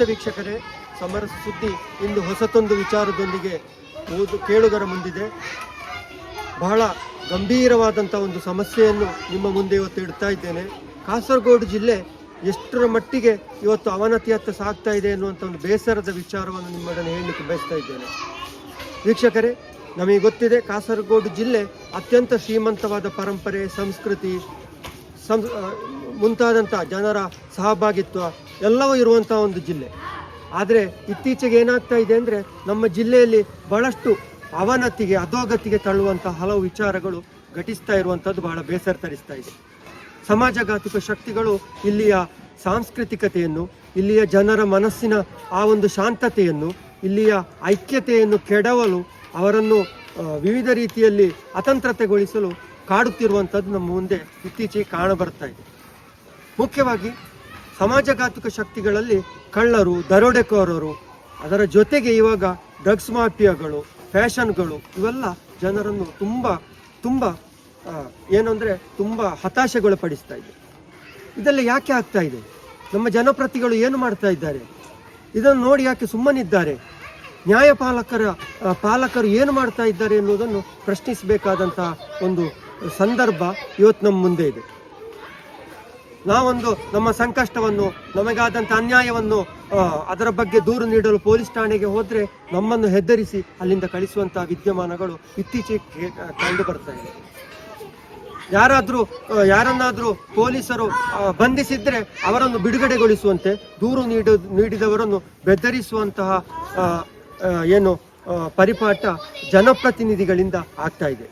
ವೀಕ್ಷಕರೇ ಸಮರ ಸುದ್ದಿ ಇಂದು ಹೊಸತೊಂದು ವಿಚಾರದೊಂದಿಗೆ ಓದು ಕೇಳುಗರ ಮುಂದಿದೆ. ಬಹಳ ಗಂಭೀರವಾದಂಥ ಒಂದು ಸಮಸ್ಯೆಯನ್ನು ನಿಮ್ಮ ಮುಂದೆ ಇವತ್ತು ಇಡ್ತಾ ಇದ್ದೇನೆ. ಕಾಸರಗೋಡು ಜಿಲ್ಲೆ ಎಷ್ಟರ ಮಟ್ಟಿಗೆ ಇವತ್ತು ಅವನತಿಯತ್ತ ಸಾಗ್ತಾ ಇದೆ ಅನ್ನುವಂಥ ಒಂದು ಬೇಸರದ ವಿಚಾರವನ್ನು ನಿಮ್ಮೊಡನೆ ಹೇಳಲಿಕ್ಕೆ ಬಯಸ್ತಾ ಇದ್ದೇನೆ. ವೀಕ್ಷಕರೇ, ನಮಗೆ ಗೊತ್ತಿದೆ ಕಾಸರಗೋಡು ಜಿಲ್ಲೆ ಅತ್ಯಂತ ಶ್ರೀಮಂತವಾದ ಪರಂಪರೆ, ಸಂಸ್ಕೃತಿ ಸಂ ಮುಂತಾದಂಥ ಜನರ ಸಹಭಾಗಿತ್ವ ಎಲ್ಲವೂ ಇರುವಂಥ ಒಂದು ಜಿಲ್ಲೆ. ಆದರೆ ಇತ್ತೀಚೆಗೆ ಏನಾಗ್ತಾ ಇದೆ ಅಂದರೆ ನಮ್ಮ ಜಿಲ್ಲೆಯಲ್ಲಿ ಬಹಳಷ್ಟು ಅವನತಿಗೆ, ಅಧೋಗತಿಗೆ ತಳ್ಳುವಂಥ ಹಲವು ವಿಚಾರಗಳು ಘಟಿಸ್ತಾ ಇರುವಂಥದ್ದು ಬಹಳ ಬೇಸರ ತರಿಸ್ತಾ ಇದೆ. ಸಮಾಜಘಾತುಕ ಶಕ್ತಿಗಳು ಇಲ್ಲಿಯ ಸಾಂಸ್ಕೃತಿಕತೆಯನ್ನು, ಇಲ್ಲಿಯ ಜನರ ಮನಸ್ಸಿನ ಆ ಒಂದು ಶಾಂತತೆಯನ್ನು, ಇಲ್ಲಿಯ ಐಕ್ಯತೆಯನ್ನು ಕೆಡವಲು, ಅವರನ್ನು ವಿವಿಧ ರೀತಿಯಲ್ಲಿ ಅತಂತ್ರತೆಗೊಳಿಸಲು ಕಾಡುತ್ತಿರುವಂಥದ್ದು ನಮ್ಮ ಮುಂದೆ ಇತ್ತೀಚೆಗೆ ಕಾಣಬರ್ತಾ ಇದೆ. ಮುಖ್ಯವಾಗಿ ಸಮಾಜಘಾತುಕ ಶಕ್ತಿಗಳಲ್ಲಿ ಕಳ್ಳರು, ದರೋಡೆಕೋರರು, ಅದರ ಜೊತೆಗೆ ಇವಾಗ ಡ್ರಗ್ಸ್ ಮಾಫಿಯಾಗಳು, ಫ್ಯಾಷನ್ಗಳು, ಇವೆಲ್ಲ ಜನರನ್ನು ತುಂಬ ತುಂಬ ಏನಂದರೆ ತುಂಬ ಹತಾಶೆಗೊಳಪಡಿಸ್ತಾ ಇದೆ. ಇದೆಲ್ಲ ಯಾಕೆ ಆಗ್ತಾ ಇದೆ? ನಮ್ಮ ಜನಪ್ರತಿಗಳು ಏನು ಮಾಡ್ತಾ ಇದ್ದಾರೆ? ಇದನ್ನು ನೋಡಿ ಯಾಕೆ ಸುಮ್ಮನಿದ್ದಾರೆ? ನ್ಯಾಯಪಾಲಕರ ಪಾಲಕರು ಏನು ಮಾಡ್ತಾ ಇದ್ದಾರೆ ಎನ್ನುವುದನ್ನು ಪ್ರಶ್ನಿಸಬೇಕಾದಂತಹ ಒಂದು ಸಂದರ್ಭ ಇವತ್ತು ನಮ್ಮ ಮುಂದೆ ಇದೆ. ನಾವೊಂದು ನಮ್ಮ ಸಂಕಷ್ಟವನ್ನು ನಮಗಾದಂಥ ಅನ್ಯಾಯವನ್ನು ಅದರ ಬಗ್ಗೆ ದೂರು ನೀಡಲು ಪೊಲೀಸ್ ಠಾಣೆಗೆ ಹೋದರೆ ನಮ್ಮನ್ನು ಹೆದರಿಸಿ ಅಲ್ಲಿಂದ ಕಳಿಸುವಂತಹ ವಿದ್ಯಮಾನಗಳು ಇತ್ತೀಚೆಗೆ ಕಂಡು ಬರ್ತಾ ಇದೆ. ಯಾರಾದರೂ ಯಾರನ್ನಾದರೂ ಪೊಲೀಸರು ಬಂಧಿಸಿದ್ರೆ ಅವರನ್ನು ಬಿಡುಗಡೆಗೊಳಿಸುವಂತೆ ದೂರು ನೀಡ, ನೀಡಿದವರನ್ನು ಬೆದರಿಸುವಂತಹ ಏನು ಪರಿಪಾಠ ಜನಪ್ರತಿನಿಧಿಗಳಿಂದ ಆಗ್ತಾ ಇದೆ.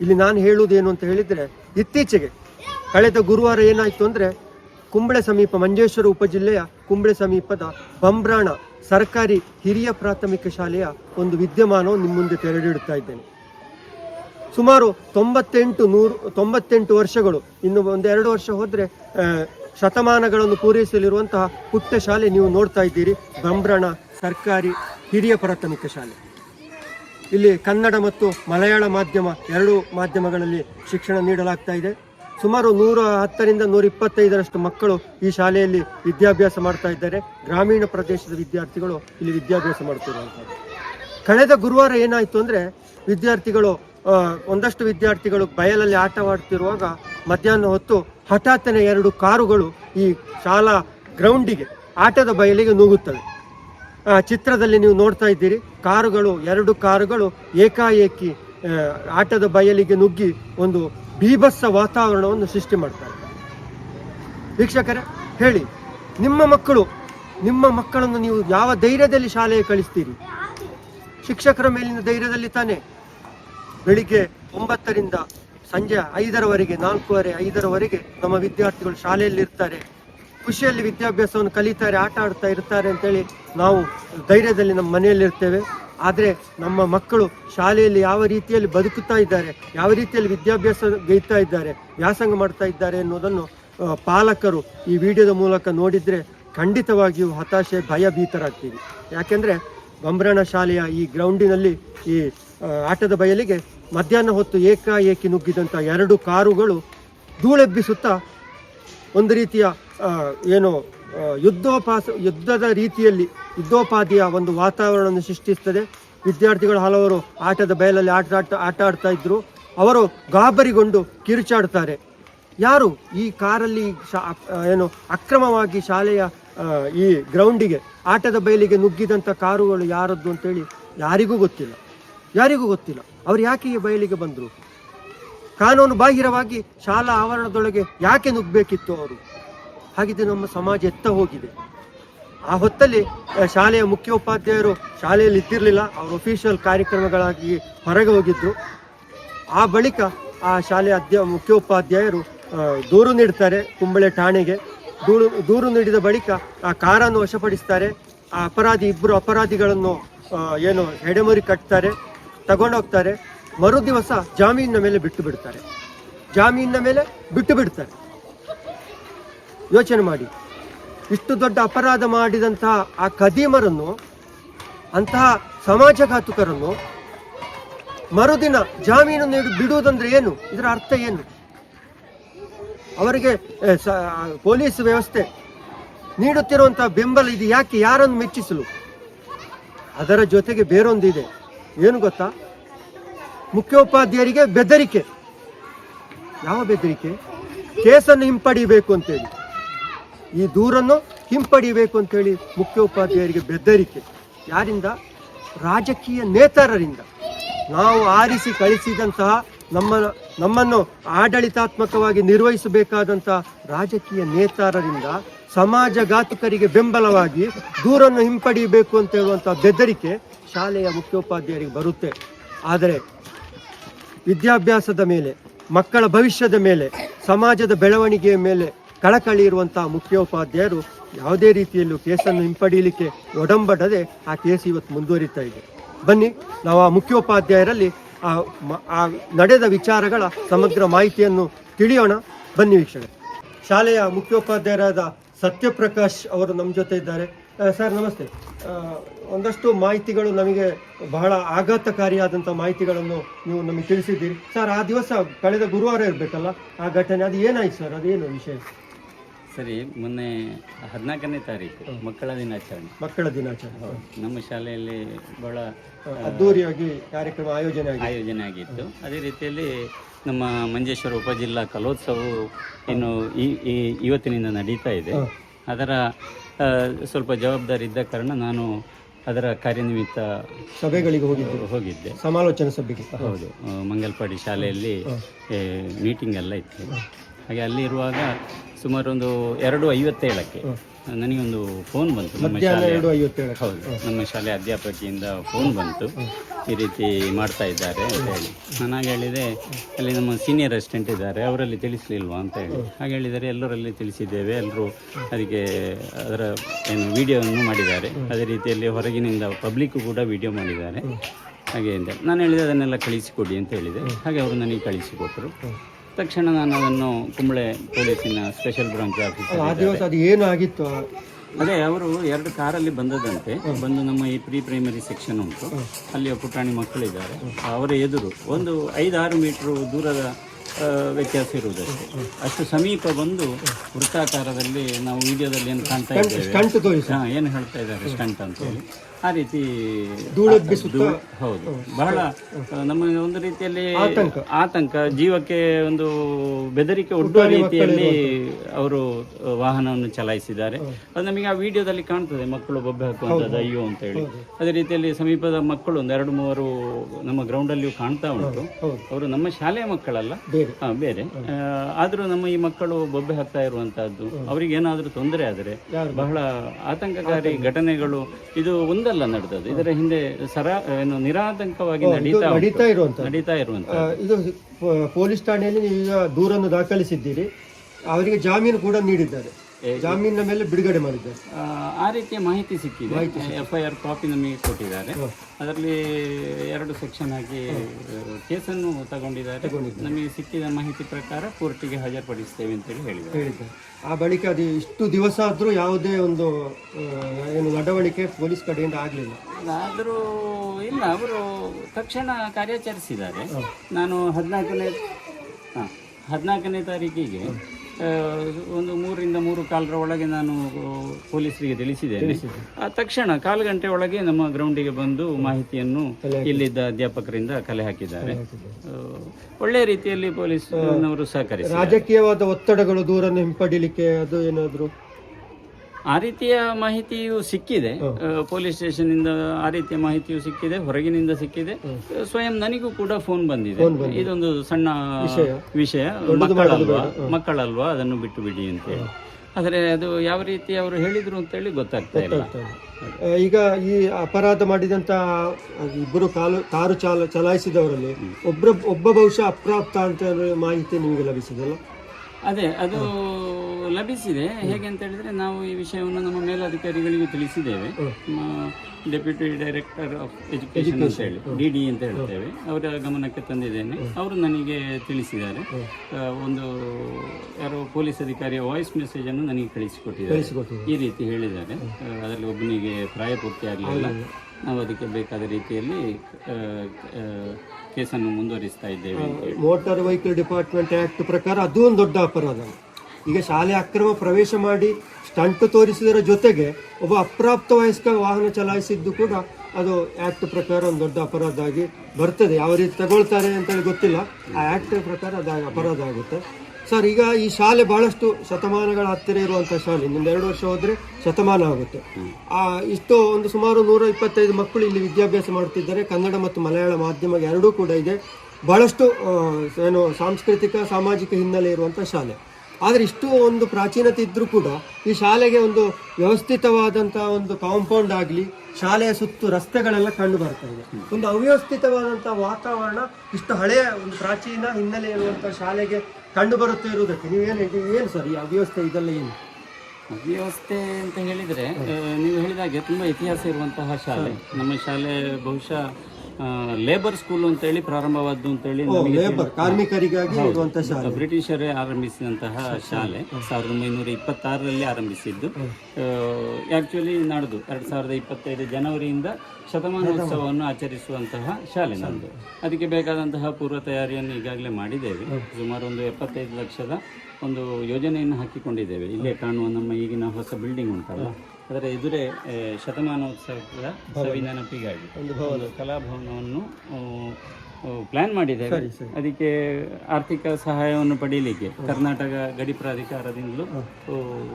ಇಲ್ಲಿ ನಾನು ಹೇಳುವುದೇನು ಅಂತ ಹೇಳಿದರೆ, ಇತ್ತೀಚೆಗೆ ಕಳೆದ ಗುರುವಾರ ಏನಾಯಿತು ಅಂದರೆ ಕುಂಬಳೆ ಸಮೀಪ ಮಂಜೇಶ್ವರ ಉಪಜಿಲ್ಲೆಯ ಕುಂಬಳೆ ಸಮೀಪದ ಬಂಬ್ರಾಣ ಸರ್ಕಾರಿ ಹಿರಿಯ ಪ್ರಾಥಮಿಕ ಶಾಲೆಯ ಒಂದು ವಿದ್ಯಮಾನವು ನಿಮ್ಮ ಮುಂದೆ ತೆರೆದಿಡುತ್ತಾ ಇದ್ದೇನೆ. ಸುಮಾರು ತೊಂಬತ್ತೆಂಟು ನೂರು, ತೊಂಬತ್ತೆಂಟು ವರ್ಷಗಳು, ಇನ್ನು ಒಂದೆರಡು ವರ್ಷ ಹೋದರೆ ಶತಮಾನಗಳನ್ನು ಪೂರೈಸಲಿರುವಂತಹ ಪುಟ್ಟ ಶಾಲೆ ನೀವು ನೋಡ್ತಾ ಇದ್ದೀರಿ, ಬಂಬ್ರಾಣ ಸರ್ಕಾರಿ ಹಿರಿಯ ಪ್ರಾಥಮಿಕ ಶಾಲೆ. ಇಲ್ಲಿ ಕನ್ನಡ ಮತ್ತು ಮಲಯಾಳ ಮಾಧ್ಯಮ ಎರಡು ಮಾಧ್ಯಮಗಳಲ್ಲಿ ಶಿಕ್ಷಣ ನೀಡಲಾಗ್ತಾ ಇದೆ. ಸುಮಾರು ನೂರ ಹತ್ತರಿಂದ ನೂರ ಇಪ್ಪತ್ತೈದರಷ್ಟು ಮಕ್ಕಳು ಈ ಶಾಲೆಯಲ್ಲಿ ವಿದ್ಯಾಭ್ಯಾಸ ಮಾಡ್ತಾ ಇದ್ದಾರೆ. ಗ್ರಾಮೀಣ ಪ್ರದೇಶದ ವಿದ್ಯಾರ್ಥಿಗಳು ಇಲ್ಲಿ ವಿದ್ಯಾಭ್ಯಾಸ ಮಾಡ್ತಿರುವಂಥದ್ದು. ಕಳೆದ ಗುರುವಾರ ಏನಾಯಿತು ಅಂದರೆ ವಿದ್ಯಾರ್ಥಿಗಳು ಒಂದಷ್ಟು ವಿದ್ಯಾರ್ಥಿಗಳು ಬಯಲಲ್ಲಿ ಆಟವಾಡ್ತಿರುವಾಗ ಮಧ್ಯಾಹ್ನ ಹೊತ್ತು ಹಠಾತ್ತನೆ ಎರಡು ಕಾರುಗಳು ಈ ಶಾಲಾ ಗ್ರೌಂಡಿಗೆ ಆಟದ ಬಯಲಿಗೆ ನುಗ್ಗುತ್ತವೆ ಆ, ಚಿತ್ರದಲ್ಲಿ ನೀವು ನೋಡ್ತಾ ಇದ್ದೀರಿ ಕಾರುಗಳು ಎರಡು ಕಾರುಗಳು ಏಕಾಏಕಿ ಆಟದ ಬಯಲಿಗೆ ನುಗ್ಗಿ ಒಂದು ಬೀಭತ್ಸ ವಾತಾವರಣವನ್ನು ಸೃಷ್ಟಿ ಮಾಡ್ತಾರೆ. ವೀಕ್ಷಕರೇ, ಹೇಳಿ, ನಿಮ್ಮ ಮಕ್ಕಳು, ನಿಮ್ಮ ಮಕ್ಕಳನ್ನು ನೀವು ಯಾವ ಧೈರ್ಯದಲ್ಲಿ ಶಾಲೆಗೆ ಕಳಿಸ್ತೀರಿ? ಶಿಕ್ಷಕರ ಮೇಲಿನ ಧೈರ್ಯದಲ್ಲಿ ತಾನೇ. ಬೆಳಿಗ್ಗೆ ಒಂಬತ್ತರಿಂದ ಸಂಜೆ ಐದರವರೆಗೆ, ನಾಲ್ಕೂವರೆ, ಐದರವರೆಗೆ ನಮ್ಮ ವಿದ್ಯಾರ್ಥಿಗಳು ಶಾಲೆಯಲ್ಲಿ ಇರ್ತಾರೆ ಖುಷಿಯಲ್ಲಿ ವಿದ್ಯಾಭ್ಯಾಸವನ್ನು ಕಲಿತಾರೆ, ಆಟ ಆಡ್ತಾ ಇರ್ತಾರೆ ಅಂತೇಳಿ ನಾವು ಧೈರ್ಯದಲ್ಲಿ ನಮ್ಮ ಮನೆಯಲ್ಲಿ ಇರ್ತೇವೆ ಆದರೆ ನಮ್ಮ ಮಕ್ಕಳು ಶಾಲೆಯಲ್ಲಿ ಯಾವ ರೀತಿಯಲ್ಲಿ ಬದುಕುತ್ತಾ ಇದ್ದಾರೆ, ಯಾವ ರೀತಿಯಲ್ಲಿ ವಿದ್ಯಾಭ್ಯಾಸ ಗೈತಾ ಇದ್ದಾರೆ, ವ್ಯಾಸಂಗ ಮಾಡ್ತಾ ಇದ್ದಾರೆ ಅನ್ನೋದನ್ನು ಪಾಲಕರು ಈ ವಿಡಿಯೋದ ಮೂಲಕ ನೋಡಿದರೆ ಖಂಡಿತವಾಗಿಯೂ ಹತಾಶೆ ಭಯಭೀತರಾಗ್ತೀವಿ ಯಾಕೆಂದರೆ ಬಂಬ್ರಣ ಶಾಲೆಯ ಈ ಗ್ರೌಂಡಿನಲ್ಲಿ ಈ ಆಟದ ಬಯಲಿಗೆ ಮಧ್ಯಾಹ್ನ ಹೊತ್ತು ಏಕಾಏಕಿ ನುಗ್ಗಿದಂಥ ಎರಡು ಕಾರುಗಳು ಧೂಳೆಬ್ಬಿಸುತ್ತಾ ಒಂದು ರೀತಿಯ ಏನು ಯುದ್ಧೋಪಾಸ, ಯುದ್ಧದ ರೀತಿಯಲ್ಲಿ ಯುದ್ಧೋಪಾದಿಯ ಒಂದು ವಾತಾವರಣವನ್ನು ಸೃಷ್ಟಿಸ್ತದೆ. ವಿದ್ಯಾರ್ಥಿಗಳು ಹಲವರು ಆಟದ ಬಯಲಲ್ಲಿ ಆಟ ಆಟ ಆಡ್ತಾ ಇದ್ರು. ಅವರು ಗಾಬರಿಗೊಂಡು ಕಿರುಚಾಡ್ತಾರೆ ಯಾರು ಈ ಕಾರಲ್ಲಿ ಏನು ಅಕ್ರಮವಾಗಿ ಶಾಲೆಯ ಈ ಗ್ರೌಂಡಿಗೆ, ಆಟದ ಬಯಲಿಗೆ ನುಗ್ಗಿದಂಥ ಕಾರುಗಳು ಯಾರದ್ದು ಅಂತೇಳಿ ಯಾರಿಗೂ ಗೊತ್ತಿಲ್ಲ. ಯಾರಿಗೂ ಗೊತ್ತಿಲ್ಲ. ಅವ್ರು ಯಾಕೆ ಈ ಬಯಲಿಗೆ ಬಂದರು? ಕಾನೂನು ಬಾಹಿರವಾಗಿ ಶಾಲಾ ಆವರಣದೊಳಗೆ ಯಾಕೆ ನುಗ್ಗಬೇಕಿತ್ತು ಅವರು? ಹಾಗಿದ್ರೆ ನಮ್ಮ ಸಮಾಜ ಎತ್ತ ಹೋಗಿದೆ. ಆ ಹೊತ್ತಲ್ಲಿ ಶಾಲೆಯ ಮುಖ್ಯೋಪಾಧ್ಯಾಯರು ಶಾಲೆಯಲ್ಲಿ ಇದ್ದಿರಲಿಲ್ಲ. ಅವರು ಅಫಿಷಿಯಲ್ ಕಾರ್ಯಕ್ರಮಗಳಾಗಿ ಹೊರಗೆ ಹೋಗಿದ್ರು ಆ ಬಳಿಕ ಆ ಶಾಲೆಯ ಅಧ್ಯ, ಮುಖ್ಯೋಪಾಧ್ಯಾಯರು ದೂರು ನೀಡ್ತಾರೆ ಕುಂಬಳೆ ಠಾಣೆಗೆ. ದೂರು ದೂರು ನೀಡಿದ ಬಳಿಕ ಆ ಕಾರನ್ನು ವಶಪಡಿಸ್ತಾರೆ. ಆ ಅಪರಾಧಿ ಇಬ್ಬರು ಅಪರಾಧಿಗಳನ್ನು ಏನು ಹೆಡೆಮರಿ ಕಟ್ತಾರೆ ತಗೊಂಡೋಗ್ತಾರೆ ಮರು ದಿವಸ ಜಾಮೀನಿನ ಮೇಲೆ ಬಿಟ್ಟು ಬಿಡ್ತಾರೆ. ಜಾಮೀನಿನ ಮೇಲೆ ಬಿಟ್ಟು ಬಿಡ್ತಾರೆ. ಯೋಚನೆ ಮಾಡಿ. ಇಷ್ಟು ದೊಡ್ಡ ಅಪರಾಧ ಮಾಡಿದಂತಹ ಆ ಕದೀಮರನ್ನು ಅಂತಹ ಸಮಾಜಘಾತುಕರನ್ನು ಮರುದಿನ ಜಾಮೀನು ನೀಡಿ ಬಿಡುವುದಂದ್ರೆ ಏನು? ಇದರ ಅರ್ಥ ಏನು? ಅವರಿಗೆ ಪೊಲೀಸ್ ವ್ಯವಸ್ಥೆ ನೀಡುತ್ತಿರುವಂತಹ ಬೆಂಬಲ ಇದು ಯಾಕೆ? ಯಾರನ್ನು ಮೆಚ್ಚಿಸಲು? ಅದರ ಜೊತೆಗೆ ಬೇರೊಂದಿದೆ. ಏನು ಗೊತ್ತಾ? ಮುಖ್ಯೋಪಾಧ್ಯಾಯರಿಗೆ ಬೆದರಿಕೆ. ಯಾವ ಬೆದರಿಕೆ? ಕೇಸನ್ನು ಹಿಂಪಡಿಬೇಕು ಅಂತೇಳಿ. ಈ ದೂರನ್ನು ಹಿಂಪಡಿಬೇಕು ಅಂತೇಳಿ ಮುಖ್ಯೋಪಾಧ್ಯಾಯರಿಗೆ ಬೆದರಿಕೆ. ಯಾರಿಂದ? ರಾಜಕೀಯ ನೇತಾರರಿಂದ. ನಾವು ಆರಿಸಿ ಕಳಿಸಿದಂತಹ ನಮ್ಮ, ನಮ್ಮನ್ನು ಆಡಳಿತಾತ್ಮಕವಾಗಿ ನಿರ್ವಹಿಸಬೇಕಾದಂಥ ರಾಜಕೀಯ ನೇತಾರರಿಂದ ಸಮಾಜಘಾತುಕರಿಗೆ ಬೆಂಬಲವಾಗಿ ದೂರನ್ನು ಹಿಂಪಡಿಬೇಕು ಅಂತ ಹೇಳುವಂಥ ಬೆದರಿಕೆ ಶಾಲೆಯ ಮುಖ್ಯೋಪಾಧ್ಯಾಯರಿಗೆ ಬರುತ್ತೆ. ಆದರೆ ವಿದ್ಯಾಭ್ಯಾಸದ ಮೇಲೆ, ಮಕ್ಕಳ ಭವಿಷ್ಯದ ಮೇಲೆ, ಸಮಾಜದ ಬೆಳವಣಿಗೆಯ ಮೇಲೆ ಕಳಕಳಿ ಇರುವಂತಹ ಮುಖ್ಯೋಪಾಧ್ಯಾಯರು ಯಾವುದೇ ರೀತಿಯಲ್ಲೂ ಕೇಸನ್ನು ಹಿಂಪಡೀಲಿಕ್ಕೆ ಒಡಂಬಡದೆ ಆ ಕೇಸ್ ಇವತ್ತು ಮುಂದುವರಿತಾ ಇದೆ. ಬನ್ನಿ, ನಾವು ಆ ಮುಖ್ಯೋಪಾಧ್ಯಾಯರಲ್ಲಿ ಆ ನಡೆದ ವಿಚಾರಗಳ ಸಮಗ್ರ ಮಾಹಿತಿಯನ್ನು ತಿಳಿಯೋಣ. ಬನ್ನಿ ವೀಕ್ಷಣೆ ಶಾಲೆಯ ಮುಖ್ಯೋಪಾಧ್ಯಾಯರಾದ ಸತ್ಯಪ್ರಕಾಶ್ ಅವರು ನಮ್ಮ ಜೊತೆ ಇದ್ದಾರೆ. ಸರ್, ನಮಸ್ತೆ. ಒಂದಷ್ಟು ಮಾಹಿತಿಗಳು ನಮಗೆ ಬಹಳ ಆಘಾತಕಾರಿಯಾದಂಥ ಮಾಹಿತಿಗಳನ್ನು ನೀವು ನಮಗೆ ತಿಳಿಸಿದ್ದೀರಿ. ಸರ್, ಆ ದಿವಸ ಕಳೆದ ಗುರುವಾರ ಇರಬೇಕಲ್ಲ? ಆ ಘಟನೆ, ಅದು ಏನಾಯ್ತು ಸರ್? ಅದೇನು ವಿಷಯ ಸರಿ ಮೊನ್ನೆ ಹದಿನಾಲ್ಕನೇ ತಾರೀಕು ಮಕ್ಕಳ ದಿನಾಚರಣೆ. ಮಕ್ಕಳ ದಿನಾಚರಣೆ. ನಮ್ಮ ಶಾಲೆಯಲ್ಲಿ ಬಹಳ ಅದ್ದೂರಿಯಾಗಿ ಕಾರ್ಯಕ್ರಮ ಆಯೋಜನೆ ಆಯೋಜನೆ ಆಗಿತ್ತು. ಅದೇ ರೀತಿಯಲ್ಲಿ ನಮ್ಮ ಮಂಜೇಶ್ವರ ಉಪಜಿಲ್ಲಾ ಕಲೋತ್ಸವವು ಇನ್ನು ಈ ಈ- ಇವತ್ತಿನಿಂದ ನಡೀತಾ ಇದೆ. ಅದರ ಸ್ವಲ್ಪ ಜವಾಬ್ದಾರಿ ಇದ್ದ ಕಾರಣ ನಾನು ಅದರ ಕಾರ್ಯನಿಮಿತ್ತ ಸಭೆಗಳಿಗೆ ಹೋಗಿದ್ದು. ಹೋಗಿದ್ದೆ. ಸಮಾಲೋಚನಾ ಸಭೆಗೆ. ಹೌದು. ಮಂಗಲ್ಪಾಡಿ ಶಾಲೆಯಲ್ಲಿ ಮೀಟಿಂಗ್ ಎಲ್ಲ ಇತ್ತು. ಹಾಗೆ ಅಲ್ಲಿ ಇರುವಾಗ ಸುಮಾರು ಒಂದು ಎರಡು ಐವತ್ತೇಳಕ್ಕೆ ನನಗೊಂದು ಫೋನ್ ಬಂತು. ನಮ್ಮ ಶಾಲೆ ಹೌದು. ನಮ್ಮ ಶಾಲೆ ಅಧ್ಯಾಪಕಿಯಿಂದ ಫೋನ್ ಬಂತು. ಈ ರೀತಿ ಮಾಡ್ತಾ ಇದ್ದಾರೆ ಅಂತ ಹೇಳಿ. ನಾನು ಹೇಳಿದೆ ಅಲ್ಲಿ ನಮ್ಮ ಸೀನಿಯರ್ ಅಸಿಸ್ಟೆಂಟ್ ಇದ್ದಾರೆ ಅವರಲ್ಲಿ ತಿಳಿಸ್ಲಿಲ್ವಾ ಅಂತ ಹೇಳಿ. ಹಾಗೆ ಹೇಳಿದರೆ ಎಲ್ಲರಲ್ಲಿ ತಿಳಿಸಿದ್ದೇವೆ. ಎಲ್ಲರೂ ಅದಕ್ಕೆ ಅದರ ಏನು ವಿಡಿಯೋವನ್ನು ಮಾಡಿದ್ದಾರೆ. ಅದೇ ರೀತಿಯಲ್ಲಿ ಹೊರಗಿನಿಂದ ಪಬ್ಲಿಕ್ ಕೂಡ ವಿಡಿಯೋ ಮಾಡಿದ್ದಾರೆ. ಹಾಗೆ ಅಂತ ನಾನು ಹೇಳಿದೆ ಅದನ್ನೆಲ್ಲ ಕಳಿಸಿಕೊಡಿ ಅಂತ ಹೇಳಿದೆ. ಹಾಗೆ ಅವರು ನನಗೆ ಕಳಿಸಿಕೊಟ್ಟರು ತಕ್ಷಣ ನಾನು ಅದನ್ನು ಕುಂಬಳೆ ಪೊಲೀಸಿನ ಸ್ಪೆಷಲ್ ಬ್ರಾಂಚ್ ಆಫೀಸ್ ಆ ದಿವಸ ಅದು ಏನು ಆಗಿತ್ತು? ಅದೇ ಅವರು ಎರಡು ಕಾರಲ್ಲಿ ಬಂದದಂತೆ. ಬಂದು ನಮ್ಮ ಈ ಪ್ರೀ ಪ್ರೈಮರಿ ಸೆಕ್ಷನ್ ಉಂಟು ಅಲ್ಲಿ ಪುಟಾಣಿ ಮಕ್ಕಳಿದ್ದಾರೆ. ಅವರ ಎದುರು ಒಂದು ಐದಾರು ಮೀಟರ್ ದೂರದ ಆ, ವ್ಯತ್ಯಾಸ ಇರುವುದಷ್ಟೇ. ಅಷ್ಟು ಸಮೀಪ ಬಂದು ವೃತ್ತಾಕಾರದಲ್ಲಿ ನಾವು ವಿಡಿಯೋದಲ್ಲಿ ಏನು ಕಾಣ್ತಾ ಇದ್ದೇವೆ. ಸ್ಟಂಟ್ ತೋರಿಸಿ. ಹಾ, ಏನು ಹೇಳ್ತಾ ಇದ್ದಾರೆ ಸ್ಟಂಟ್ ಅಂತ ಹೇಳಿ. ಆ ರೀತಿ ಹೌದು. ಬಹಳ ನಮ್ಮ ಒಂದು ರೀತಿಯಲ್ಲಿ ಆತಂಕ. ಜೀವಕ್ಕೆ ಒಂದು ಬೆದರಿಕೆ ಒಡ್ಡುವ ರೀತಿಯಲ್ಲಿ ಅವರು ವಾಹನವನ್ನು ಚಲಾಯಿಸಿದ್ದಾರೆ. ಅದು ನಮಗೆ ಆ ವಿಡಿಯೋದಲ್ಲಿ ಕಾಣ್ತದೆ ಮಕ್ಕಳು ಬೊಬ್ಬೆ ಹಾಕುವಂಥದ್ದು ಅಯ್ಯೋ ಅಂತ ಹೇಳಿ. ಅದೇ ರೀತಿಯಲ್ಲಿ ಸಮೀಪದ ಮಕ್ಕಳು ಒಂದು ಎರಡು ಮೂವರು ನಮ್ಮ ಗ್ರೌಂಡ್ ಅಲ್ಲಿಯೂ ಕಾಣ್ತಾ ಉಂಟು. ಅವರು ನಮ್ಮ ಶಾಲೆಯ ಮಕ್ಕಳಲ್ಲ? ಬೇರೆ. ಆದ್ರೂ ನಮ್ಮ ಈ ಮಕ್ಕಳು ಬೊಬ್ಬೆ ಹಾಕ್ತಾ ಇರುವಂತಹದ್ದು ಅವರಿಗೆ ಏನಾದರೂ ತೊಂದರೆ ಆದರೆ ಬಹಳ ಆತಂಕಕಾರಿ ಘಟನೆಗಳು. ಇದು ಒಂದಲ್ಲ ನಡೆದದ್ದು. ಇದರ ಹಿಂದೆ ಸರ ಏನು ನಿರಾತಂಕವಾಗಿ ನಡೀತಾ ಉಂಟು. ನಡೀತಾ ಇರುವಂತ ನಡೀತಾ ಇರುವಂತ ಇದು ಪೊಲೀಸ್ ಠಾಣೆಯಲ್ಲಿ ನೀವು ಈಗ ದೂರನ್ನು ದಾಖಲಿಸಿದ್ದೀರಿ. ಅವರಿಗೆ ಜಾಮೀನು ಕೂಡ ನೀಡಿದ್ದಾರೆ. ಜಾಮೀನಿನ ಮೇಲೆ ಬಿಡುಗಡೆ ಮಾಡಿದ್ದಾರೆ. ಆ, ರೀತಿಯ ಮಾಹಿತಿ ಸಿಕ್ಕಿದೆ. ಎಫ್ ಐ ಆರ್ ಕಾಪಿ ನಮಗೆ ಕೊಟ್ಟಿದ್ದಾರೆ. ಅದರಲ್ಲಿ ಎರಡು ಸೆಕ್ಷನ್ ಆಗಿ ಕೇಸನ್ನು ತಗೊಂಡಿದ್ದಾರೆ. ನಮಗೆ ಸಿಕ್ಕಿದ ಮಾಹಿತಿ ಪ್ರಕಾರ ಕೋರ್ಟಿಗೆ ಹಾಜರುಪಡಿಸ್ತೇವೆ ಅಂತೇಳಿ ಹೇಳಿದ್ದಾರೆ. ಆ ಬಳಿಕ ಅದು ಇಷ್ಟು ದಿವಸ ಆದರೂ ಯಾವುದೇ ಒಂದು ಏನು ನಡವಳಿಕೆ ಪೊಲೀಸ್ ಕಡೆಯಿಂದ ಆಗಲಿಲ್ಲ. ಆದರೂ ಇಲ್ಲ ಅವರು ತಕ್ಷಣ ಕಾರ್ಯಾಚರಿಸಿದ್ದಾರೆ. ನಾನು ಹದಿನಾಲ್ಕನೇ ಹಾಂ ಹದಿನಾಲ್ಕನೇ ತಾರೀಕಿಗೆ ಒಂದು ಮೂರರಿಂದ ಮೂರು ಕಾಲರ ಒಳಗೆ ನಾನು ಪೊಲೀಸರಿಗೆ ತಿಳಿಸಿದೆ ಆ ತಕ್ಷಣ ಕಾಲು ಗಂಟೆ ಒಳಗೆ ನಮ್ಮ ಗ್ರೌಂಡಿಗೆ ಬಂದು ಮಾಹಿತಿಯನ್ನು ಇಲ್ಲಿದ್ದ ಅಧ್ಯಾಪಕರಿಂದ ಕಲೆ ಹಾಕಿದ್ದಾರೆ. ಒಳ್ಳೆಯ ರೀತಿಯಲ್ಲಿ ಪೊಲೀಸ್ನವರು ಸಹಕರಿಸಿ ರಾಜಕೀಯವಾದ ಒತ್ತಡಗಳು ದೂರನ್ನು ಹಿಂಪಡಿಲಿಕ್ಕೆ ಅದು ಏನಾದರೂ ಆ ರೀತಿಯ ಮಾಹಿತಿಯು ಸಿಕ್ಕಿದೆ. ಪೊಲೀಸ್ ಸ್ಟೇಷನ್ ಇಂದ ಆ ರೀತಿಯ ಮಾಹಿತಿಯು ಸಿಕ್ಕಿದೆ ಹೊರಗಿನಿಂದ ಸಿಕ್ಕಿದೆ. ಸ್ವಯಂ ನನಗೂ ಕೂಡ ಫೋನ್ ಬಂದಿದೆ. ಇದೊಂದು ಸಣ್ಣ ವಿಷಯ. ಮಕ್ಕಳಲ್ವಾ? ಮಕ್ಕಳಲ್ವಾ? ಅದನ್ನು ಬಿಟ್ಟು ಬಿಡಿ ಅಂತ ಹೇಳಿ ಆದರೆ ಅದು ಯಾವ ರೀತಿ ಅವರು ಹೇಳಿದ್ರು ಅಂತೇಳಿ ಗೊತ್ತಾಗ್ತಾ ಇಲ್ಲ. ಈಗ ಈ ಅಪರಾಧ ಮಾಡಿದಂತ ಇಬ್ಬರು ಕಾಲು ಕಾರು ಚಾಲ ಚಲಾಯಿಸಿದವರಲ್ಲಿ ಒಬ್ಬರ ಒಬ್ಬ ಬಹುಶಃ ಅಪ್ರಾಪ್ತ ಅಂತ ಮಾಹಿತಿ ನಿಮಗೆ ಲಭಿಸಿದಲ್ಲ? ಅದೇ ಅದು ಲಭಿಸಿದೆ. ಹೇಗೆ ಅಂತ ಹೇಳಿದ್ರೆ ನಾವು ಈ ವಿಷಯವನ್ನು ನಮ್ಮ ಮೇಲಧಿಕಾರಿಗಳಿಗೂ ತಿಳಿಸಿದ್ದೇವೆ. ಡೆಪ್ಯೂಟಿ ಡೈರೆಕ್ಟರ್ ಆಫ್ ಎಜುಕೇಶನ್ ಅಂತ ಹೇಳಿ ಡಿ ಡಿ ಅಂತ ಹೇಳ್ತೇವೆ. ಅವರ ಗಮನಕ್ಕೆ ತಂದಿದ್ದೇನೆ. ಅವರು ನನಗೆ ತಿಳಿಸಿದ್ದಾರೆ. ಒಂದು ಯಾರೋ ಪೊಲೀಸ್ ಅಧಿಕಾರಿಯ ವಾಯ್ಸ್ ಮೆಸೇಜ್ ಅನ್ನು ನನಗೆ ಕಳಿಸಿಕೊಟ್ಟಿದ್ದಾರೆ. ಈ ರೀತಿ ಹೇಳಿದ್ದಾರೆ. ಅದರಲ್ಲಿ ಒಬ್ಬನಿಗೆ ಪ್ರಾಯಪೂರ್ತಿ ಆಗಲಿಲ್ಲ. ನಾವು ಅದಕ್ಕೆ ಬೇಕಾದ ರೀತಿಯಲ್ಲಿ ಕೇಸನ್ನು ಮುಂದುವರಿಸ್ತಾ ಇದ್ದೇವೆ ಮೋಟಾರ್ ವೆಹಿಕಲ್ ಡಿಪಾರ್ಟ್ಮೆಂಟ್ ಆಕ್ಟ್ ಪ್ರಕಾರ ಅದು ಒಂದು ದೊಡ್ಡ ಅಪರಾಧ. ಈಗ ಶಾಲೆ ಅಕ್ರಮ ಪ್ರವೇಶ ಮಾಡಿ ಸ್ಟಂಟ್ ತೋರಿಸಿದರ ಜೊತೆಗೆ ಒಬ್ಬ ಅಪ್ರಾಪ್ತ ವಯಸ್ಕ ವಾಹನ ಚಲಾಯಿಸಿದ್ದು ಕೂಡ ಅದು ಆಕ್ಟ್ ಪ್ರಕಾರ ಒಂದು ದೊಡ್ಡ ಅಪರಾಧ ಆಗಿ ಬರ್ತದೆ. ಯಾವ ರೀತಿ ತಗೊಳ್ತಾರೆ ಅಂತೇಳಿ ಗೊತ್ತಿಲ್ಲ. ಆ ಆಕ್ಟ್ ಪ್ರಕಾರ ಅದು ಅಪರಾಧ ಆಗುತ್ತೆ. ಸರ್ ಈಗ ಈ ಶಾಲೆ ಬಹಳಷ್ಟು ಶತಮಾನಗಳ ಹತ್ತಿರ ಇರುವಂಥ ಶಾಲೆ. ಇನ್ನೊಂದು ಎರಡು ವರ್ಷ ಹೋದರೆ ಶತಮಾನ ಆಗುತ್ತೆ. ಆ, ಇಷ್ಟು ಒಂದು ಸುಮಾರು ನೂರ ಇಪ್ಪತ್ತೈದು ಮಕ್ಕಳು ಇಲ್ಲಿ ವಿದ್ಯಾಭ್ಯಾಸ ಮಾಡ್ತಿದ್ದಾರೆ ಕನ್ನಡ ಮತ್ತು ಮಲಯಾಳ ಮಾಧ್ಯಮ ಎರಡೂ ಕೂಡ ಇದೆ. ಬಹಳಷ್ಟು ಏನು ಸಾಂಸ್ಕೃತಿಕ, ಸಾಮಾಜಿಕ ಹಿನ್ನೆಲೆ ಇರುವಂಥ ಶಾಲೆ. ಆದರೆ ಇಷ್ಟು ಒಂದು ಪ್ರಾಚೀನತೆ ಇದ್ದರೂ ಕೂಡ ಈ ಶಾಲೆಗೆ ಒಂದು ವ್ಯವಸ್ಥಿತವಾದಂಥ ಒಂದು ಕಾಂಪೌಂಡ್ ಆಗಲಿ ಶಾಲೆಯ ಸುತ್ತು ರಸ್ತೆಗಳೆಲ್ಲ ಕಂಡು ಬರ್ತಾ ಇದೆ. ಒಂದು ಅವ್ಯವಸ್ಥಿತವಾದಂಥ ವಾತಾವರಣ ಇಷ್ಟು ಹಳೆಯ ಒಂದು ಪ್ರಾಚೀನ ಹಿನ್ನೆಲೆ ಇರುವಂಥ ಶಾಲೆಗೆ ಕಂಡು ಬರುತ್ತೆ ಇರುವುದಕ್ಕೆ. ನೀವೇನು ಏನು ಸರ್ ಈ ಅವ್ಯವಸ್ಥೆ ಇದೆಲ್ಲ ಏನು? ಅವ್ಯವಸ್ಥೆ ಅಂತ ಹೇಳಿದರೆ ನೀವು ಹೇಳಿದಾಗೆ ತುಂಬ ಇತಿಹಾಸ ಇರುವಂತಹ ಶಾಲೆ. ನಮ್ಮ ಶಾಲೆ ಬಹುಶಃ ಲೇಬರ್ ಸ್ಕೂಲ್ ಅಂತೇಳಿ ಪ್ರಾರಂಭವಾದ್ದು ಅಂತೇಳಿ ನಮಗೆ ಲೇಬರ್ ಕಾರ್ಮಿಕರಿಗಾಗಿ ಶಾಲೆ. ಬ್ರಿಟಿಷರೇ ಆರಂಭಿಸಿದಂತಹ ಶಾಲೆ ಸಾವಿರದ ಒಂಬೈನೂರ ಇಪ್ಪತ್ತಾರರಲ್ಲಿ ಆರಂಭಿಸಿದ್ದು. ಆ್ಯಕ್ಚುಲಿ ನಡೆದು ಎರಡು ಸಾವಿರದ ಇಪ್ಪತ್ತೈದು ಜನವರಿಯಿಂದ ಶತಮಾನೋತ್ಸವವನ್ನು ಆಚರಿಸುವಂತಹ ಶಾಲೆ ನಮ್ಮದು ಅದಕ್ಕೆ ಬೇಕಾದಂತಹ ಪೂರ್ವ ತಯಾರಿಯನ್ನು ಈಗಾಗಲೇ ಮಾಡಿದ್ದೇವೆ. ಸುಮಾರು ಒಂದು ಎಪ್ಪತ್ತೈದು ಲಕ್ಷದ ಒಂದು ಯೋಜನೆಯನ್ನು ಹಾಕಿಕೊಂಡಿದ್ದೇವೆ. ಇಲ್ಲೇ ಕಾಣುವ ನಮ್ಮ ಈಗಿನ ಹೊಸ ಬಿಲ್ಡಿಂಗ್ ಉಂಟಲ್ಲ. ಅದರ ಎದುರೇ ಶತಮಾನೋತ್ಸವದ ಸವಿ ನೆನಪಿಗಾಗಿ ಒಂದು ಕಲಾಭವನವನ್ನು ಪ್ಲಾನ್ ಮಾಡಿದ್ದೇವೆ. ಅದಕ್ಕೆ ಆರ್ಥಿಕ ಸಹಾಯವನ್ನು ಪಡೀಲಿಕ್ಕೆ ಕರ್ನಾಟಕ ಗಡಿ ಪ್ರಾಧಿಕಾರದಿಂದಲೂ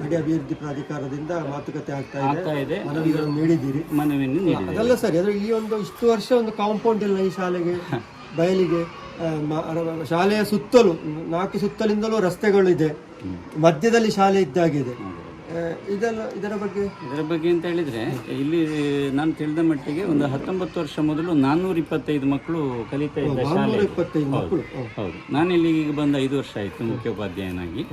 ಗಡಿ ಅಭಿವೃದ್ಧಿ ಪ್ರಾಧಿಕಾರದಿಂದ ಮಾತುಕತೆ ಆಗ್ತಾ ಇದೆ. ಮನವಿಗಳನ್ನು ನೀಡಿದ್ದೀರಿ. ಮನವಿಯನ್ನು ನೀಡಿದೆ ಅದಲ್ಲ ಸರಿ ಅದ್ರ ಈ ಒಂದು ಇಷ್ಟು ವರ್ಷ ಒಂದು ಕಾಂಪೌಂಡ್ ಇಲ್ಲ ಈ ಶಾಲೆಗೆ. ಬಯಲಿಗೆ ಶಾಲೆಯ ಸುತ್ತಲೂ ನಾಲ್ಕು ಸುತ್ತಲಿಂದಲೂ ರಸ್ತೆಗಳು ಇದೆ ಮಧ್ಯದಲ್ಲಿ ಶಾಲೆ ಇದ್ದಾಗಿದೆ. ಇದೆಲ್ಲ ಇದರ ಬಗ್ಗೆ? ಇದರ ಬಗ್ಗೆ ಅಂತ ಹೇಳಿದ್ರೆ ಇಲ್ಲಿ ನಾನು ತಿಳಿದ ಮಟ್ಟಿಗೆ ಒಂದು ಹತ್ತೊಂಬತ್ತು ವರ್ಷ ಮೊದಲು ನಾನ್ನೂರ ಇಪ್ಪತ್ತೈದು ಮಕ್ಕಳು ಕಲಿತಾ ಇದ್ದ ಶಾಲೆ. ಮಕ್ಕಳು? ಹೌದು. ನಾನು ಇಲ್ಲಿಗೆ ಈಗ ಬಂದ ಐದು ವರ್ಷ ಆಯಿತು ಮುಖ್ಯೋಪಾಧ್ಯಾಯನಾಗಿ.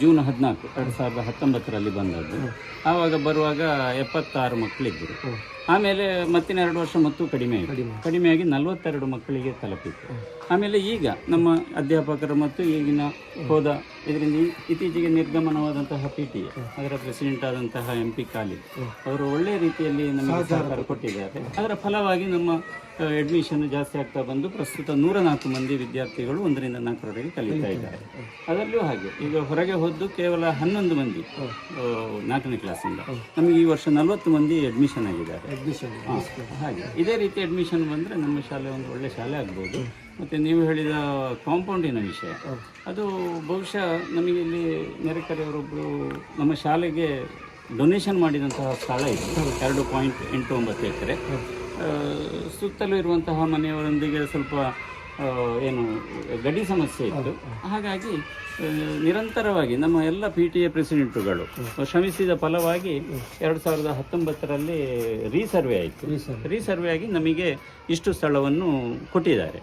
ಜೂನ್ ಹದಿನಾಲ್ಕು ಎರಡು ಸಾವಿರದ ಹತ್ತೊಂಬತ್ತರಲ್ಲಿ ಬಂದದ್ದು. ಆವಾಗ ಬರುವಾಗ ಎಪ್ಪತ್ತಾರು ಮಕ್ಕಳಿದ್ದರು. ಆಮೇಲೆ ಮತ್ತಿನ ಎರಡು ವರ್ಷ ಮತ್ತು ಕಡಿಮೆ ಕಡಿಮೆ ಕಡಿಮೆಯಾಗಿ ನಲವತ್ತೆರಡು ಮಕ್ಕಳಿಗೆ ತಲುಪಿತ್ತು. ಆಮೇಲೆ ಈಗ ನಮ್ಮ ಅಧ್ಯಾಪಕರು ಮತ್ತು ಈಗಿನ ಹೋದ ಇದರಿಂದ ಇತ್ತೀಚೆಗೆ ನಿರ್ಗಮನವಾದಂತಹ ಪಿ ಟಿ ಅದರ ಪ್ರೆಸಿಡೆಂಟ್ ಆದಂತಹ ಎಂ ಪಿ ಖಾಲಿದ್ ಅವರು ಒಳ್ಳೆಯ ರೀತಿಯಲ್ಲಿ ನಮಗೆ ಸಹಕಾರ ಕೊಟ್ಟಿದ್ದಾರೆ. ಅದರ ಫಲವಾಗಿ ನಮ್ಮ ಅಡ್ಮಿಷನ್ ಜಾಸ್ತಿ ಆಗ್ತಾ ಬಂದು ಪ್ರಸ್ತುತ ನೂರ ನಾಲ್ಕು ಮಂದಿ ವಿದ್ಯಾರ್ಥಿಗಳು ಒಂದರಿಂದ ನಾಲ್ಕರವರೆಗೆ ಕಲಿತಾ ಇದ್ದಾರೆ. ಅದರಲ್ಲೂ ಹಾಗೆ. ಈಗ ಹೊರಗೆ ಹೋದ್ದು ಕೇವಲ ಹನ್ನೊಂದು ಮಂದಿ ನಾಲ್ಕನೇ ಕ್ಲಾಸಿಂದ ನಮಗೆ ಈ ವರ್ಷ ನಲವತ್ತು ಮಂದಿ ಅಡ್ಮಿಷನ್ ಆಗಿದ್ದಾರೆ. ಹಾ, ಹಾಗೆ. ಇದೇ ರೀತಿ ಅಡ್ಮಿಷನ್ ಬಂದರೆ ನಮ್ಮ ಶಾಲೆ ಒಂದು ಒಳ್ಳೆ ಶಾಲೆ ಆಗ್ಬೋದು. ಮತ್ತು ನೀವು ಹೇಳಿದ ಕಾಂಪೌಂಡಿನ ವಿಷಯ. ಅದು ಬಹುಶಃ ನಮಗೆ ಇಲ್ಲಿ ನೆರೆಕರೆಯವರೊಬ್ಬರು ನಮ್ಮ ಶಾಲೆಗೆ ಡೊನೇಷನ್ ಮಾಡಿದಂತಹ ಸ್ಥಳ ಇದು. ಎರಡು ಪಾಯಿಂಟ್ ಎಂಟು ಒಂಬತ್ತು ಎಕರೆ. ಸುತ್ತಲೂ ಇರುವಂತಹ ಮನೆಯವರೊಂದಿಗೆ ಸ್ವಲ್ಪ ಏನು ಗಡಿ ಸಮಸ್ಯೆ ಇತ್ತು. ಹಾಗಾಗಿ ನಿರಂತರವಾಗಿ ನಮ್ಮ ಎಲ್ಲ ಪಿ ಟಿ ಎ ಪ್ರೆಸಿಡೆಂಟುಗಳು ಶ್ರಮಿಸಿದ ಫಲವಾಗಿ ಎರಡು ಸಾವಿರದ ಹತ್ತೊಂಬತ್ತರಲ್ಲಿ ರೀಸರ್ವೆ ಆಯಿತು. ರೀಸರ್ವೆ ಆಗಿ ನಮಗೆ ಇಷ್ಟು ಸ್ಥಳವನ್ನು ಕೊಟ್ಟಿದ್ದಾರೆ.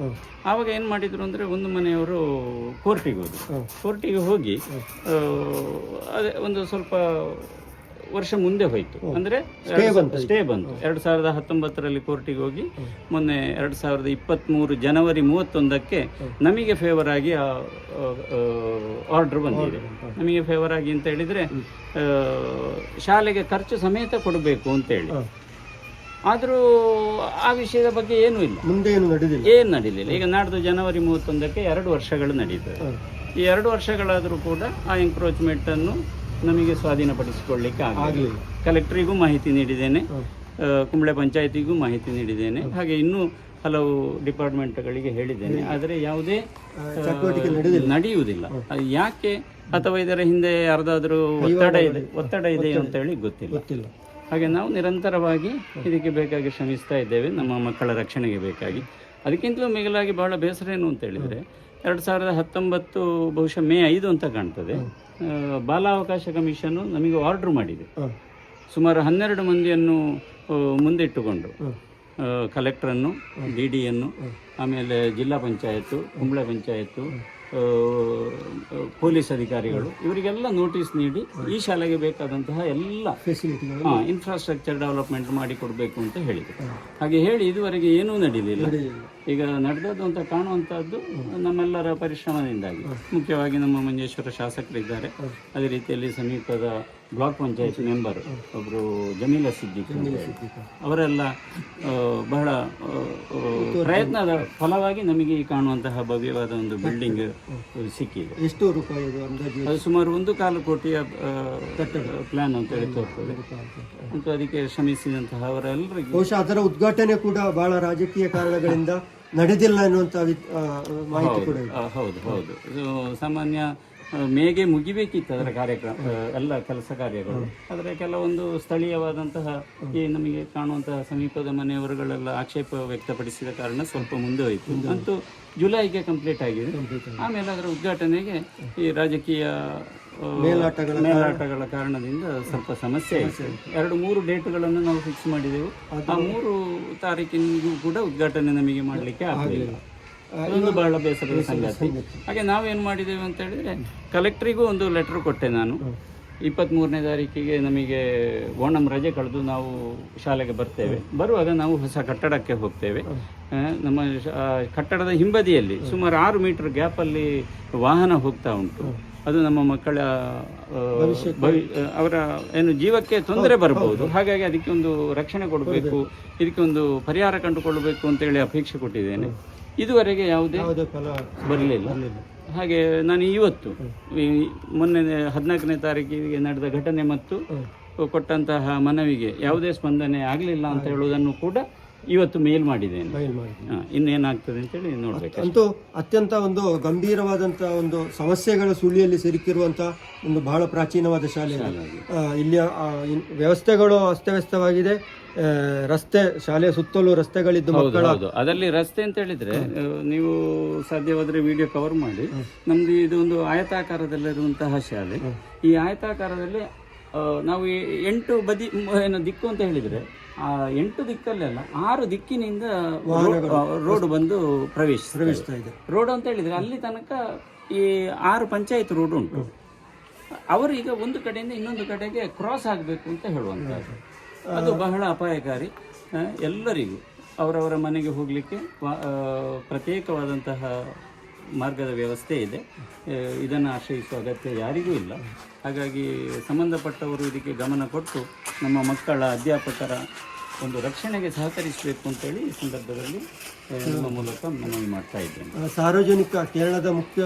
ಆವಾಗ ಏನು ಮಾಡಿದರು ಅಂದರೆ ಒಂದು ಮನೆಯವರು ಕೋರ್ಟಿಗೆ ಹೋದರು. ಕೋರ್ಟಿಗೆ ಹೋಗಿ ಅದೇ ಒಂದು ಸ್ವಲ್ಪ ವರ್ಷ ಮುಂದೆ ಹೋಯಿತು. ಅಂದರೆ ಸ್ಟೇ ಬಂತು ಎರಡು ಸಾವಿರದ ಹತ್ತೊಂಬತ್ತರಲ್ಲಿ ಕೋರ್ಟಿಗೆ ಹೋಗಿ ಮೊನ್ನೆ ಎರಡು ಸಾವಿರದ ಇಪ್ಪತ್ತ್ಮೂರು ಜನವರಿ ಮೂವತ್ತೊಂದಕ್ಕೆ ನಮಗೆ ಫೇವರ್ ಆಗಿ ಆ ಆರ್ಡರ್ ಬಂದಿದೆ. ನಮಗೆ ಫೇವರ್ ಆಗಿ ಅಂತ ಹೇಳಿದರೆ ಶಾಲೆಗೆ ಖರ್ಚು ಸಮೇತ ಕೊಡಬೇಕು ಅಂತೇಳಿ ಆದರೂ ಆ ವಿಷಯದ ಬಗ್ಗೆ ಏನೂ ಇಲ್ಲ. ಮುಂದೆ ಏನು ನಡೆದಿಲ್ಲ. ಏನು ನಡೀಲಿಲ್ಲ ಈಗ ನಾಡ್ದು ಜನವರಿ ಮೂವತ್ತೊಂದಕ್ಕೆ ಎರಡು ವರ್ಷಗಳು ನಡೀತದೆ ಈ ಎರಡು ವರ್ಷಗಳಾದರೂ ಕೂಡ ಆ ಎಂಕ್ರೋಚ್ಮೆಂಟನ್ನು ನಮಗೆ ಸ್ವಾಧೀನಪಡಿಸಿಕೊಳ್ಳಿಕ್ಕೆ ಆಗಲಿ. ಕಲೆಕ್ಟರಿಗೂ ಮಾಹಿತಿ ನೀಡಿದ್ದೇನೆ ಕುಂಬಳೆ ಪಂಚಾಯತಿಗೂ ಮಾಹಿತಿ ನೀಡಿದ್ದೇನೆ. ಹಾಗೆ ಇನ್ನೂ ಹಲವು ಡಿಪಾರ್ಟ್ಮೆಂಟ್ಗಳಿಗೆ ಹೇಳಿದ್ದೇನೆ. ಆದರೆ ಯಾವುದೇ ಚಟುವಟಿಕೆ ನಡೆಯುವುದಿಲ್ಲ. ಯಾಕೆ ಅಥವಾ ಇದರ ಹಿಂದೆ ಯಾರ್ದಾದ್ರೂ ಒತ್ತಡ ಇದೆ ಒತ್ತಡ ಇದೆ ಅಂತ ಹೇಳಿ ಗೊತ್ತಿಲ್ಲ. ಹಾಗೆ ನಾವು ನಿರಂತರವಾಗಿ ಇದಕ್ಕೆ ಬೇಕಾಗಿ ಶ್ರಮಿಸ್ತಾ ಇದ್ದೇವೆ ನಮ್ಮ ಮಕ್ಕಳ ರಕ್ಷಣೆಗೆ ಬೇಕಾಗಿ. ಅದಕ್ಕಿಂತಲೂ ಮಿಗಿಲಾಗಿ ಬಹಳ ಬೇಸರ ಏನು ಅಂತ ಹೇಳಿದರೆ ಎರಡು ಸಾವಿರದ ಹತ್ತೊಂಬತ್ತು ಬಹುಶಃ ಮೇ ಐದು ಅಂತ ಕಾಣ್ತದೆ. ಬಾಲಾವಕಾಶ ಕಮಿಷನ್ ನಮಗೆ ಆರ್ಡರ್ ಮಾಡಿದೆ. ಸುಮಾರು ಹನ್ನೆರಡು ಮಂದಿಯನ್ನು ಮುಂದಿಟ್ಟುಕೊಂಡು ಕಲೆಕ್ಟ್ರನ್ನು ಡಿ ಡಿಯನ್ನು ಆಮೇಲೆ ಜಿಲ್ಲಾ ಪಂಚಾಯತ್ತು ಕುಂಬಳೆ ಪಂಚಾಯತ್ತು ಪೊಲೀಸ್ ಅಧಿಕಾರಿಗಳು ಇವರಿಗೆಲ್ಲ ನೋಟಿಸ್ ನೀಡಿ ಈ ಶಾಲೆಗೆ ಬೇಕಾದಂತಹ ಎಲ್ಲ ಫೆಸಿಲಿಟಿಗಳು ಇನ್ಫ್ರಾಸ್ಟ್ರಕ್ಚರ್ ಡೆವಲಪ್ಮೆಂಟ್ ಮಾಡಿ ಕೊಡಬೇಕು ಅಂತ ಹೇಳಿದರು. ಹಾಗೆ ಹೇಳಿ ಇದುವರೆಗೆ ಏನೂ ನಡೀಲಿಲ್ಲ. ಈಗ ನಡೆದದ್ದು ಅಂತ ಕಾಣುವಂಥದ್ದು ನಮ್ಮೆಲ್ಲರ ಪರಿಶ್ರಮದಿಂದಾಗಿ. ಮುಖ್ಯವಾಗಿ ನಮ್ಮ ಮಂಜೇಶ್ವರ ಶಾಸಕರಿದ್ದಾರೆ. ಅದೇ ರೀತಿಯಲ್ಲಿ ಸಮೀಪದ ಬ್ಲಾಕ್ ಪಂಚಾಯತ್ ಮೆಂಬರ್ ಒಬ್ಬರು ಜಮೀಲ ಸಿದ್ದಿಕ್. ಅವರೆಲ್ಲ ಬಹಳ ಪ್ರಯತ್ನದ ಫಲವಾಗಿ ನಮಗೆ ಈ ಕಾಣುವಂತಹ ಭವ್ಯವಾದ ಒಂದು ಬಿಲ್ಡಿಂಗ್ ಸಿಕ್ಕಿದೆ. ಎಷ್ಟು ರೂಪಾಯಿ ಅದು ಸುಮಾರು ಒಂದು ಕಾಲು ಕೋಟಿಯ ಪ್ಲಾನ್ ಅಂತ ಹೇಳಿ ತೋರ್ತದೆ. ಮತ್ತು ಅದಕ್ಕೆ ಶ್ರಮಿಸಿದಂತಹ ಅವರೆಲ್ಲರಿಗೂ ಬಹುಶಃ ಅದರ ಉದ್ಘಾಟನೆ ಕೂಡ ಬಹಳ ರಾಜಕೀಯ ಕಾರಣಗಳಿಂದ ನಡೆದಿಲ್ಲ ಅನ್ನುವಂಥ ಮಾಹಿತಿ ಕೂಡ ಹೌದು ಹೌದು. ಇದು ಸಾಮಾನ್ಯ ಮೇಗೆ ಮುಗಿಬೇಕಿತ್ತು ಅದರ ಕಾರ್ಯಕ್ರಮ ಎಲ್ಲ ಕೆಲಸ ಕಾರ್ಯಗಳು. ಆದರೆ ಕೆಲವೊಂದು ಸ್ಥಳೀಯವಾದಂತಹ ಈ ನಮಗೆ ಕಾಣುವಂತಹ ಸಮೀಪದ ಮನೆಯವರುಗಳೆಲ್ಲ ಆಕ್ಷೇಪ ವ್ಯಕ್ತಪಡಿಸಿದ ಕಾರಣ ಸ್ವಲ್ಪ ಮುಂದೆ ಹೋಯಿತು. ಅಂತೂ ಜುಲೈಗೆ ಕಂಪ್ಲೀಟ್ ಆಗಿದೆ. ಆಮೇಲೆ ಅದರ ಉದ್ಘಾಟನೆಗೆ ಈ ರಾಜಕೀಯ ಮೇಲಾಟಗಳ ಮೇಲಾಟಗಳ ಕಾರಣದಿಂದ ಸ್ವಲ್ಪ ಸಮಸ್ಯೆ ಆಯಿತು. ಎರಡು ಮೂರು ಡೇಟ್ಗಳನ್ನು ನಾವು ಫಿಕ್ಸ್ ಮಾಡಿದೆವು. ಆ ಮೂರು ತಾರೀಕಿನಿಗೂ ಕೂಡ ಉದ್ಘಾಟನೆ ನಮಗೆ ಮಾಡಲಿಕ್ಕೆ ಆಗಲಿಲ್ಲ. ಅದೊಂದು ಬಹಳ ಬೇಸರದ ಸಂಗತಿ. ಹಾಗೆ ನಾವೇನು ಮಾಡಿದ್ದೇವೆ ಅಂತ ಹೇಳಿದ್ರೆ ಕಲೆಕ್ಟ್ರಿಗೂ ಒಂದು ಲೆಟರ್ ಕೊಟ್ಟೆ ನಾನು. ಇಪ್ಪತ್ತ್ಮೂರನೇ ತಾರೀಕಿಗೆ ನಮಗೆ ಓಣಂ ರಜೆ ಕಳೆದು ನಾವು ಶಾಲೆಗೆ ಬರ್ತೇವೆ. ಬರುವಾಗ ನಾವು ಹೊಸ ಕಟ್ಟಡಕ್ಕೆ ಹೋಗ್ತೇವೆ. ನಮ್ಮ ಕಟ್ಟಡದ ಹಿಂಬದಿಯಲ್ಲಿ ಸುಮಾರು ಆರು ಮೀಟರ್ ಗ್ಯಾಪಲ್ಲಿ ವಾಹನ ಹೋಗ್ತಾ ಉಂಟು. ಅದು ನಮ್ಮ ಮಕ್ಕಳ ಭವಿ ಅವರ ಏನು ಜೀವಕ್ಕೆ ತೊಂದರೆ ಬರಬಹುದು ಹಾಗಾಗಿ ಅದಕ್ಕೆ ಒಂದು ರಕ್ಷಣೆ ಕೊಡಬೇಕು ಇದಕ್ಕೆ ಒಂದು ಪರಿಹಾರ ಕಂಡುಕೊಳ್ಳಬೇಕು ಅಂತೇಳಿ ಅಪೇಕ್ಷೆ ಕೊಟ್ಟಿದ್ದೇನೆ. ಇದುವರೆಗೆ ಯಾವುದೇ ಯಾವುದೇ ಫಲ ಬರಲಿಲ್ಲ. ಹಾಗೆ ನಾನು ಇವತ್ತು ಈ ಮೊನ್ನೆ ಹದಿನಾಲ್ಕನೇ ತಾರೀಕಿಗೆ ನಡೆದ ಘಟನೆ ಮತ್ತು ಕೊಟ್ಟಂತಹ ಮನವಿಗೆ ಯಾವುದೇ ಸ್ಪಂದನೆ ಆಗಲಿಲ್ಲ ಅಂತ ಹೇಳುವುದನ್ನು ಕೂಡ ಇವತ್ತು ಮೇಲ್ ಮಾಡಿದ್ದೇನೆ. ಫೈಲ್ ಮಾಡಿ ಹಾ, ಇನ್ನೇನಾಗ್ತದೆ ಅಂತೇಳಿ ನೋಡ್ಬೇಕು ಅಂತೂ ಅತ್ಯಂತ ಒಂದು ಗಂಭೀರವಾದಂತಹ ಒಂದು ಸಮಸ್ಯೆಗಳ ಸುಳಿಯಲ್ಲಿ ಸಿಲುಕಿರುವಂತಹ ಒಂದು ಬಹಳ ಪ್ರಾಚೀನವಾದ ಶಾಲೆ ಇದು. ಆ, ಇಲ್ಲಿಯ ಆ, ಇನ್- ವ್ಯವಸ್ಥೆಗಳು ಅಸ್ತವ್ಯಸ್ತವಾಗಿದೆ. ಆ, ರಸ್ತೆ ಶಾಲೆಯ ಸುತ್ತಲೂ ರಸ್ತೆಗಳಿದ್ದು ಹೌದು ಮಕ್ಕಳ ಹೌದು. ಅದರಲ್ಲಿ ರಸ್ತೆ ಅಂತ ಹೇಳಿದ್ರೆ ಆ, ನೀವು ಸಾಧ್ಯವಾದ್ರೆ ವಿಡಿಯೋ ಕವರ್ ಮಾಡಿ. ನಮ್ದು ಇದು ಒಂದು ಆಯತಾಕಾರದಲ್ಲಿರುವಂತಹ ಶಾಲೆ. ಈ ಆಯತಾಕಾರದಲ್ಲಿ ನಾವು ಎಂಟು ಬದಿ ಏನು ದಿಕ್ಕು ಅಂತ ಹೇಳಿದ್ರೆ ಆ ಎಂಟು ದಿಕ್ಕಲ್ಲೆಲ್ಲ ಆರು ದಿಕ್ಕಿನಿಂದ ರೋಡ್ ಬಂದು ಪ್ರವೇಶ ಪ್ರವೇಶಿಸ್ತಾ ಇದೆ. ರೋಡ್ ಅಂತ ಹೇಳಿದ್ರೆ ಅಲ್ಲಿ ತನಕ ಈ ಆರು ಪಂಚಾಯತ್ ರೋಡ್ ಉಂಟು. ಅವರು ಈಗ ಒಂದು ಕಡೆಯಿಂದ ಇನ್ನೊಂದು ಕಡೆಗೆ ಕ್ರಾಸ್ ಆಗಬೇಕು ಅಂತ ಹೇಳುವಂಥದ್ದು. ಅದು ಬಹಳ ಅಪಾಯಕಾರಿ. ಎಲ್ಲರಿಗೂ ಅವರವರ ಮನೆಗೆ ಹೋಗಲಿಕ್ಕೆ ಪ್ರತ್ಯೇಕವಾದಂತಹ ಮಾರ್ಗದ ವ್ಯವಸ್ಥೆ ಇದೆ. ಇದನ್ನು ಆಶ್ರಯಿಸುವ ಅಗತ್ಯ ಯಾರಿಗೂ ಇಲ್ಲ. ಹಾಗಾಗಿ ಸಂಬಂಧಪಟ್ಟವರು ಇದಕ್ಕೆ ಗಮನ ಕೊಟ್ಟು ನಮ್ಮ ಮಕ್ಕಳ ಅಧ್ಯಾಪಕರ ಒಂದು ರಕ್ಷಣೆಗೆ ಸಹಕರಿಸಬೇಕು ಅಂತೇಳಿ ಈ ಸಂದರ್ಭದಲ್ಲಿ ನಮ್ಮ ಮೂಲಕ ಮನವಿ ಮಾಡ್ತಾ ಇದ್ದೇನೆ. ಸಾರ್ವಜನಿಕ ಕೇರಳದ ಮುಖ್ಯ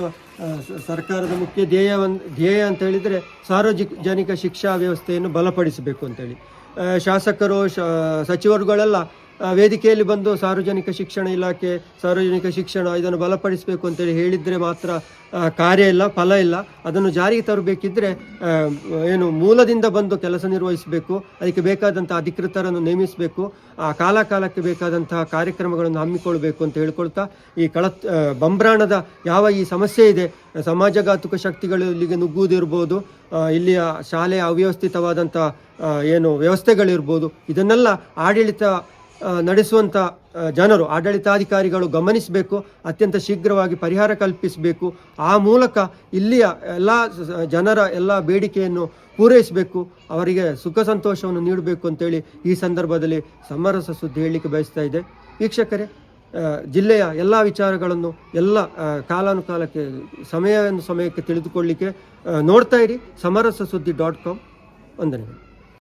ಸರ್ಕಾರದ ಮುಖ್ಯ ಧ್ಯೇಯ ಧ್ಯೇಯ ಅಂತ ಹೇಳಿದರೆ ಸಾರ್ವಜನಿಕ ಶಿಕ್ಷಾ ವ್ಯವಸ್ಥೆಯನ್ನು ಬಲಪಡಿಸಬೇಕು ಅಂತೇಳಿ ಶಾಸಕರು ಸಚಿವರುಗಳೆಲ್ಲ ವೇದಿಕೆಯಲ್ಲಿ ಬಂದು ಸಾರ್ವಜನಿಕ ಶಿಕ್ಷಣ ಇಲಾಖೆ, ಸಾರ್ವಜನಿಕ ಶಿಕ್ಷಣ ಇದನ್ನು ಬಲಪಡಿಸಬೇಕು ಅಂತೇಳಿ ಹೇಳಿದರೆ ಮಾತ್ರ ಕಾರ್ಯ ಇಲ್ಲ, ಫಲ ಇಲ್ಲ. ಅದನ್ನು ಜಾರಿಗೆ ತರಬೇಕಿದ್ರೆ ಏನು ಮೂಲದಿಂದ ಬಂದು ಕೆಲಸ ನಿರ್ವಹಿಸಬೇಕು, ಅದಕ್ಕೆ ಬೇಕಾದಂಥ ಅಧಿಕೃತರನ್ನು ನೇಮಿಸಬೇಕು, ಆ ಕಾಲ ಕಾಲಕ್ಕೆ ಬೇಕಾದಂತಹ ಕಾರ್ಯಕ್ರಮಗಳನ್ನು ಹಮ್ಮಿಕೊಳ್ಬೇಕು ಅಂತ ಹೇಳ್ಕೊಳ್ತಾ ಈ ಕಳ ಬಂಬ್ರಾಣದ ಯಾವ ಈ ಸಮಸ್ಯೆ ಇದೆ, ಸಮಾಜಘಾತುಕ ಶಕ್ತಿಗಳು ಇಲ್ಲಿಗೆ ನುಗ್ಗುವುದಿರ್ಬೋದು ಇಲ್ಲಿಯ ಶಾಲೆಯ ಅವ್ಯವಸ್ಥಿತವಾದಂಥ ಏನು ವ್ಯವಸ್ಥೆಗಳಿರ್ಬೋದು, ಇದನ್ನೆಲ್ಲ ಆಡಳಿತ ನಡೆಸುವಂಥ ಜನರು, ಆಡಳಿತಾಧಿಕಾರಿಗಳು ಗಮನಿಸಬೇಕು, ಅತ್ಯಂತ ಶೀಘ್ರವಾಗಿ ಪರಿಹಾರ ಕಲ್ಪಿಸಬೇಕು. ಆ ಮೂಲಕ ಇಲ್ಲಿಯ ಎಲ್ಲ ಜನರ ಎಲ್ಲ ಬೇಡಿಕೆಯನ್ನು ಪೂರೈಸಬೇಕು, ಅವರಿಗೆ ಸುಖ ಸಂತೋಷವನ್ನು ನೀಡಬೇಕು ಅಂತೇಳಿ ಈ ಸಂದರ್ಭದಲ್ಲಿ ಸಮರಸ ಸುದ್ದಿ ಹೇಳಲಿಕ್ಕೆ ಬಯಸ್ತಾ ಇದೆ ವೀಕ್ಷಕರೇ ಜಿಲ್ಲೆಯ ಎಲ್ಲ ವಿಚಾರಗಳನ್ನು, ಎಲ್ಲ ಕಾಲಾನುಕಾಲಕ್ಕೆ ಸಮಯ ಸಮಯಕ್ಕೆ ತಿಳಿದುಕೊಳ್ಳಿಕ್ಕೆ ನೋಡ್ತಾ ಇರಿ ಸಮರಸ ಸುದ್ದಿ ಡಾಟ್ ಕಾಮ್. ವಂದನೆಗಳು.